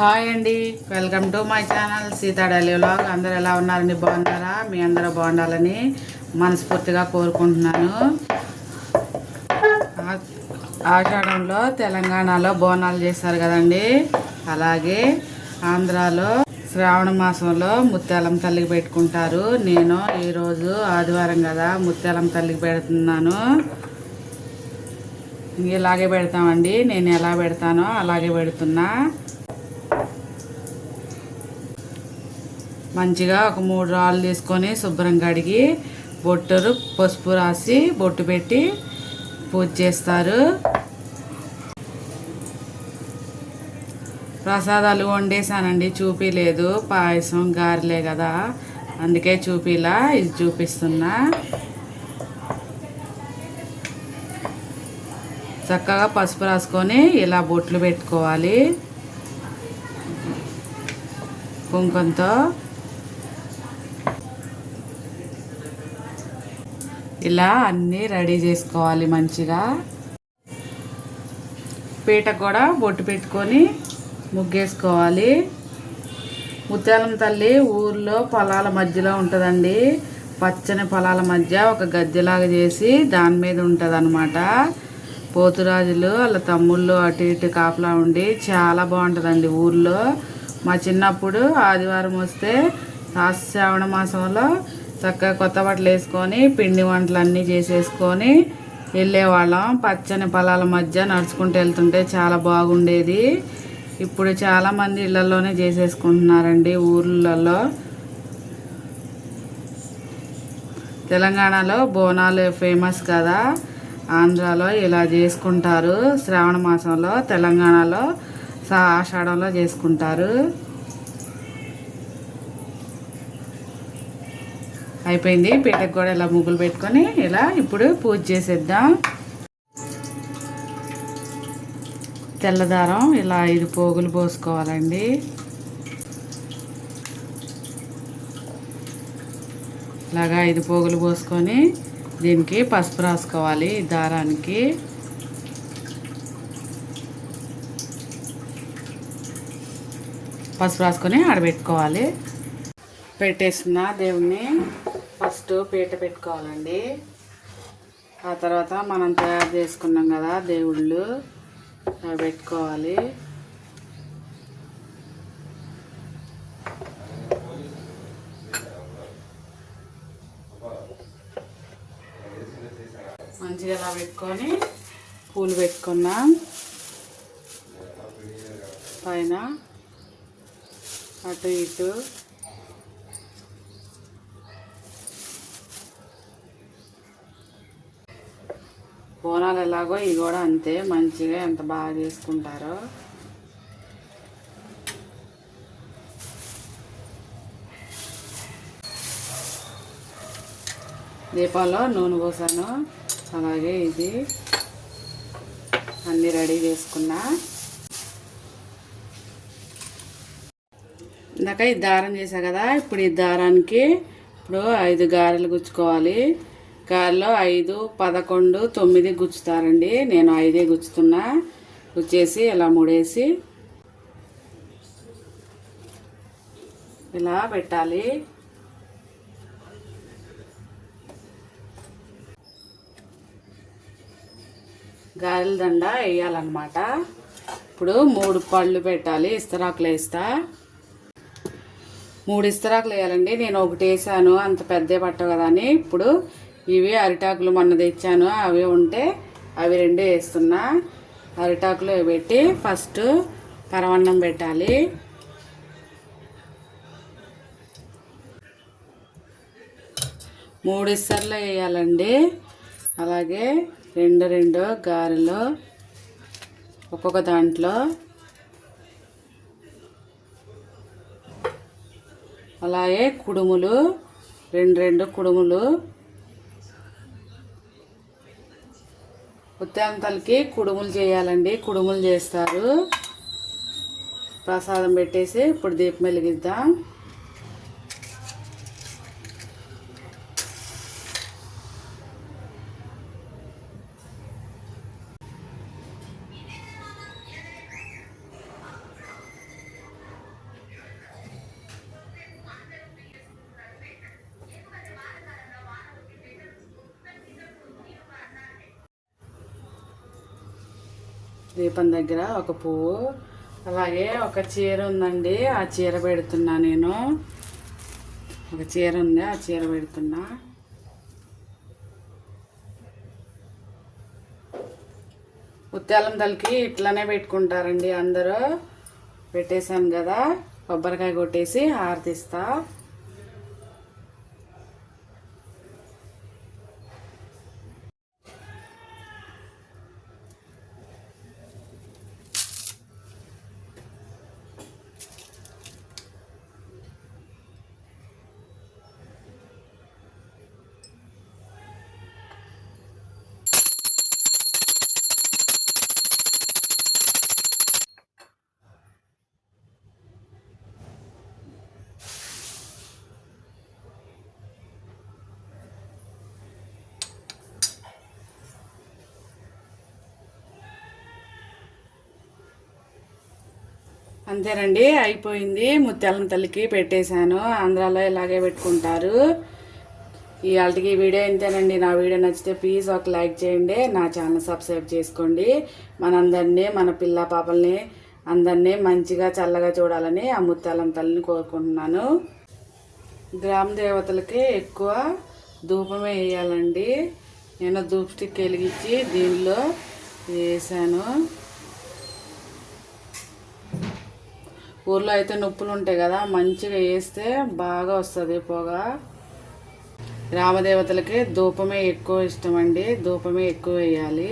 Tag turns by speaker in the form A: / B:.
A: Hi అండి. Welcome to my channel సీతాడలి vlog. అందరు ఎలా ఉన్నారండి బాగున్నారా? మీ అందరూ బాగుండాలని మనస్ఫూర్తిగా కోరుకుంటున్నాను. ఆషాఢంలో తెలంగాణలో బోనాలు చేస్తారు కదండి. అలాగే ఆంధ్రాలో శ్రావణ మాసంలో ముత్యాలం తల్లికి పెట్టుకుంటారు. నేను ఈరోజు ఆదివారం కదా ముత్యాలం తల్లికి పెడుతున్నాను. ఇలాగే పెడతామండి. నేను ఎలా పెడతానో అలాగే పెడుతున్నా. మంచిగా ఒక మూడు రాళ్ళు తీసుకొని శుభ్రం కడిగి బొట్టురు పసుపు రాసి బొట్టు పెట్టి పూజ చేస్తారు. ప్రసాదాలు వండేసానండి చూపిలేదు. పాయసం గారెలే కదా. అందుకే చూపిలా ఇది చూపిస్తున్నా. చక్కగా పసుపు రాసుకొని ఇలా బొట్లు పెట్టుకోవాలి. కుంకుమతో ఇలా అన్నీ రెడీ చేసుకోవాలి మంచిగా. పీట కూడా బొట్టు పెట్టుకొని ముగ్గేసుకోవాలి. ముత్యాలం తల్లి ఊర్లో పొలాల మధ్యలో ఉంటుందండి. పచ్చని పొలాల మధ్య ఒక గద్దెలాగా చేసి దాని మీద ఉంటుంది అనమాట పోతురాజులు వాళ్ళ తమ్ముళ్ళు అటు ఇటు కాపలా ఉండి చాలా బాగుంటుందండి ఊర్లో. మా చిన్నప్పుడు ఆదివారం వస్తే ఆ శ్రావణ మాసంలో చక్కగా కొత్త బట్టలు వేసుకొని పిండి వంటలు అన్నీ చేసేసుకొని వెళ్ళేవాళ్ళం. పచ్చని పొలాల మధ్య నడుచుకుంటూ వెళ్తుంటే చాలా బాగుండేది. ఇప్పుడు చాలామంది ఇళ్ళలోనే చేసేసుకుంటున్నారండి ఊర్లలో. తెలంగాణలో బోనాలు ఫేమస్ కదా. ఆంధ్రాలో ఇలా చేసుకుంటారు. శ్రావణ మాసంలో తెలంగాణలో సా- ఆషాఢంలో చేసుకుంటారు. అయిపోయింది. పీటకు కూడా ఇలా ముగ్గులు పెట్టుకొని ఇలా ఇప్పుడు పూజ చేసేద్దాం. తెల్లదారం ఇలా ఐదు పోగులు పోసుకోవాలండి. ఇలాగా ఐదు పోగులు పోసుకొని దీనికి పసుపు రాసుకోవాలి దారానికి. పసుపు రాసుకొని ఆడబెట్టుకోవాలి. పెట్టేసిన దేవుణ్ణి. ఫస్ట్ పీట పెట్టుకోవాలండి. ఆ తర్వాత మనం తయారు చేసుకున్నాం కదా దేవుళ్ళు అవి పెట్టుకోవాలి. మంచిగా ఇలా పెట్టుకొని పూలు పెట్టుకున్నాం. పైన అటు ఇటు బోనాలు ఎలాగో ఇవి కూడా అంతే మంచిగా ఎంత బాగా చేసుకుంటారో. దీపంలో నూనె పోసాను. అలాగే ఇది అన్నీ రెడీ చేసుకున్నా. ఇందాక ఈ దారం చేసా కదా ఇప్పుడు ఈ దారానికి ఇప్పుడు ఐదు గారెలు గుచ్చుకోవాలి. గారెలో ఐదు పదకొండు తొమ్మిది గుచ్చుతారండి. నేను ఐదే గుచ్చుతున్నా. గుచ్చేసి ఇలా ముడేసి ఇలా పెట్టాలి. గారెల దండ వేయాలన్నమాట. ఇప్పుడు మూడు పళ్ళు పెట్టాలి. ఇస్తరాకులు వేస్తా. మూడు ఇస్తరాకులు వేయాలండి. నేను ఒకటి వేసాను. అంత పెద్ద పట్టవు కదా అని ఇప్పుడు ఇవి అరిటాకులు మొన్న తెచ్చాను. అవి ఉంటే అవి రెండు వేస్తున్నా. అరిటాకులు పెట్టి ఫస్ట్ పరవన్నం పెట్టాలి. మూడు ఇస్తర్లు వేయాలండి. అలాగే రెండు రెండు గారెలు ఒక్కొక్క దాంట్లో. అలాగే కుడుములు రెండు రెండు కుడుములు ఉత్తాంతలకి కుడుములు చేయాలండి. కుడుములు చేస్తారు. ప్రసాదం పెట్టేసి ఇప్పుడు దీపం వెలిగిద్దాం. దీపం దగ్గర ఒక పువ్వు అలాగే ఒక చీర ఉందండి. ఆ చీర పెడుతున్నా నేను. ఒక చీర ఉంది ఆ చీర పెడుతున్నా. ఉత్తాలం తలకి ఇట్లానే పెట్టుకుంటారండి అందరూ. పెట్టేశాను కదా కొబ్బరికాయ కొట్టేసి హారతిస్తా. అంతేనండి అయిపోయింది. ముత్యాలం తల్లికి పెట్టేశాను. ఆంధ్రాలో ఇలాగే పెట్టుకుంటారు. ఇవాళకి ఈ వీడియో ఇంతేనండి. నా వీడియో నచ్చితే ప్లీజ్ ఒక లైక్ చేయండి. నా ఛానల్ సబ్స్క్రైబ్ చేసుకోండి. మనందరినీ మన పిల్ల పాపల్ని అందరినీ మంచిగా చల్లగా చూడాలని ఆ ముత్యాలం తల్లిని కోరుకుంటున్నాను. గ్రామ దేవతలకి ఎక్కువ ధూపమే వేయాలండి. నేను ధూప్ స్టిక్ వెలిగించి దీనిలో వేసాను. ఊర్లో అయితే నొప్పులు ఉంటాయి కదా మంచిగా వేస్తే బాగా వస్తుంది పొగ. రామదేవతలకి ధూపమే ఎక్కువ ఇష్టం అండి ధూపమే ఎక్కువ వేయాలి.